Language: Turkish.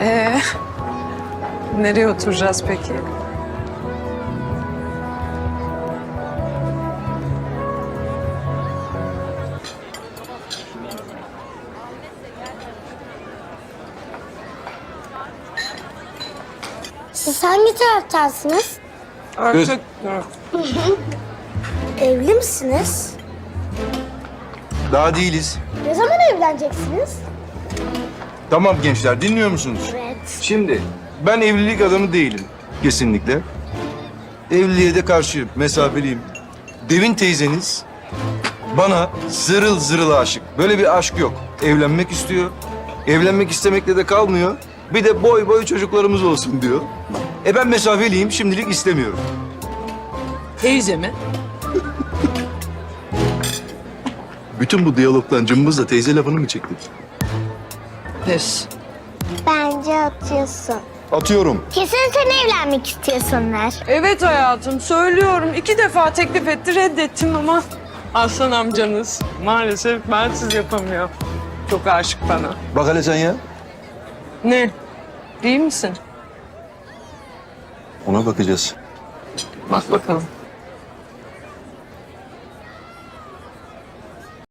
Ee, nereye oturacağız peki? Siz hangi taraftansınız? Artık Evli misiniz? Daha değiliz. Ne zaman evleneceksiniz? Tamam gençler dinliyor musunuz? Evet. Şimdi ben evlilik adamı değilim kesinlikle. Evliliğe de karşıyım, mesafeliyim. Devin teyzeniz bana zırıl zırıl aşık. Böyle bir aşk yok. Evlenmek istiyor. Evlenmek istemekle de kalmıyor. Bir de boy boy çocuklarımız olsun diyor. E ben mesafeliyim, şimdilik istemiyorum. teyze mi? Bütün bu diyalogtan cımbızla teyze lafını mı çektik? Pes. Bence atıyorsun. Atıyorum. Kesin sen evlenmek istiyorsunlar. Evet hayatım söylüyorum. İki defa teklif etti reddettim ama Aslan amcanız maalesef bensiz yapamıyor. Çok aşık bana. Bak hele sen ya. Ne? Değil misin? Ona bakacağız. Bak bakalım.